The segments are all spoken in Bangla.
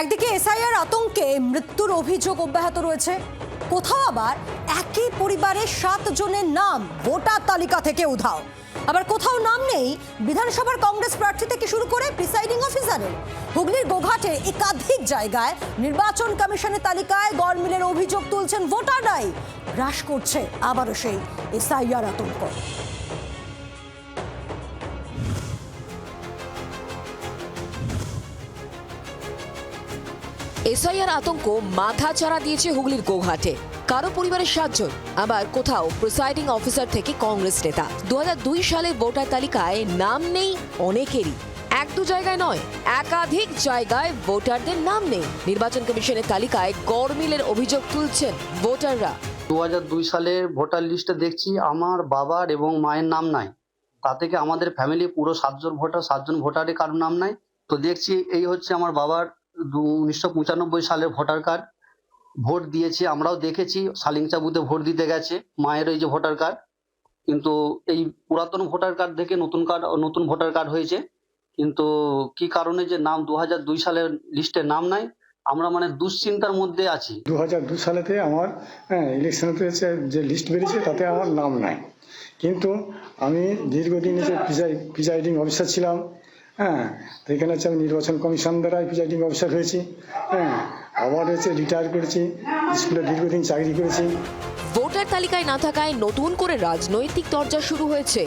একদিকে এসআইআর আতঙ্কে মৃত্যুর অভিযোগ অব্যাহত রয়েছে। কোথাও আবার একই পরিবারের সাত জনের নাম ভোটার তালিকা থেকে উধাও। আবার কোথাও নাম নেই, বিধানসভার কংগ্রেস প্রার্থী থেকে শুরু করে প্রিসাইডিং অফিসারের। হুগলির গোঘাটে একাধিক জায়গায় নির্বাচন কমিশনের তালিকায় গড়মিলের অভিযোগ তুলছেন ভোটাররাই। হ্রাস করছে আবারও সেই এসআইআর আতঙ্ক। এসআইআর আতঙ্ক মাথা চাড়া দিয়েছে হুগলির গোঘাটে কারও পরিবারের সাতজন, আবার কোথাও প্রিসাইডিং অফিসার থেকে কংগ্রেস নেতা। দু দুই সালের ভোটার তালিকায় নাম নেই অনেকেরই। এক দু জায়গায় নয়, একাধিক জায়গায় ভোটারদের নাম নেই। নির্বাচন কমিশনের তালিকায় গড়মিলের অভিযোগ তুলছেন ভোটাররা। দু হাজার দুই সালের ভোটার লিস্টে দেখছি আমার বাবার এবং মায়ের নাম নাই। তা থেকে আমাদের ফ্যামিলি পুরো সাতজন ভোটার, সাতজন ভোটারে কারোর নাম নাই। তো দেখছি এই হচ্ছে আমার বাবার উনিশশো পঁচানব্বই সালের ভোটার কার্ড। ভোট দিয়েছি, আমরাও দেখেছি। সালিংচা বুথে ভোট দিতে গেছে, মায়ের এই যে ভোটার কার্ড। কিন্তু এই পুরাতন ভোটার কার্ড থেকে নতুন কার্ড, নতুন ভোটার কার্ড হয়েছে। কিন্তু কি কারণে যে নাম দু হাজার দুই সালের লিস্টে নাম নাই, আমরা মানে দুশ্চিন্তার মধ্যে আছি। দু হাজার দু সালেতে আমার হ্যাঁ ইলেকশনেতে যে লিস্ট বেরিয়েছে, তাতে আমার নাম নাই। কিন্তু আমি দীর্ঘদিন যে প্রিজাইডিং অফিসার ছিলাম হ্যাঁ এখানে হচ্ছে আমি নির্বাচন কমিশন দ্বারা প্রিজাইডিং অফিসার হয়েছি হ্যাঁ আবার হচ্ছে রিটায়ার করেছি স্কুলে দীর্ঘদিন চাকরি করেছি। ভোটার তালিকায় না থাকায় নতুন করে রাজনৈতিক দরজা শুরু হয়েছে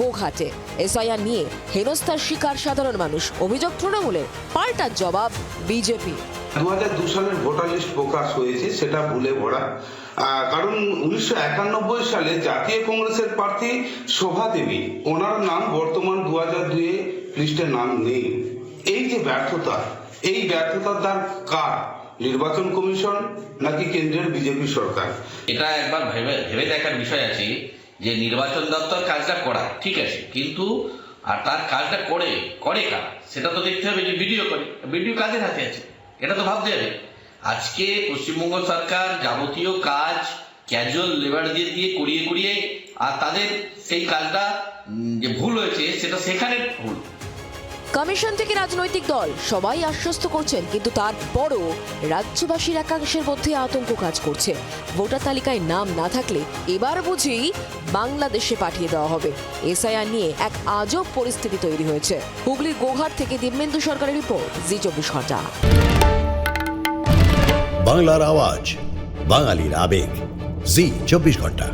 গোঘাটে। এসআইআর নিয়ে হেনস্থার শিকার সাধারণ মানুষ। অভিযোগ তৃণমূলের পাল্টা জবাব বিজেপি দু হাজার দু সালের ভোটার লিস্ট প্রকাশ হয়েছে, সেটা ভুলে ভরা। কারণ উনিশশো একানব্বই সালে জাতীয় কংগ্রেসের প্রার্থী শোভা দেবী, ওনার নাম বর্তমান দু হাজার দুয়ে লিস্টে নাম নেই। এই যে ব্যর্থতা, এই ব্যর্থতার দ্বার কার? নির্বাচন কমিশন নাকি কেন্দ্রের বিজেপি সরকার? এটা একবার ভেবে ভেবে দেখার বিষয় আছে যে নির্বাচন দপ্তর কাজটা করা, ঠিক আছে, কিন্তু আর তার কাজটা করে করে কার? সেটা তো দেখতে হবে যে ভিডিও করে, ভিডিও কাজের হাতে আছে। এটা তো ভাবতে হবে। আজকে পশ্চিমবঙ্গ সরকার যাবতীয় কাজ ক্যাজুয়াল লেবার দিয়ে দিয়ে করিয়ে করিয়ে, আর তাদের সেই কাজটা যে ভুল হয়েছে, সেটা সেখানে ভুল। কমিশন থেকে রাজনৈতিক দল সবাই আশ্বস্ত করছেন, কিন্তু তারপরও রাজ্যবাসীর একাংশের মধ্যে আতঙ্ক কাজ করছে। ভোটার তালিকায় নাম না থাকলে এবার বুঝি বাংলাদেশে পাঠিয়ে দেওয়া হবে। এসআইআর নিয়ে এক আজব পরিস্থিতি তৈরি হয়েছে। হুগলির গোঘাট থেকে দিব্যেন্দু সরকারের রিপোর্ট, জি চব্বিশ ঘণ্টা। বাংলার আওয়াজ, বাঙালির আবেগ, জি চব্বিশ ঘণ্টা।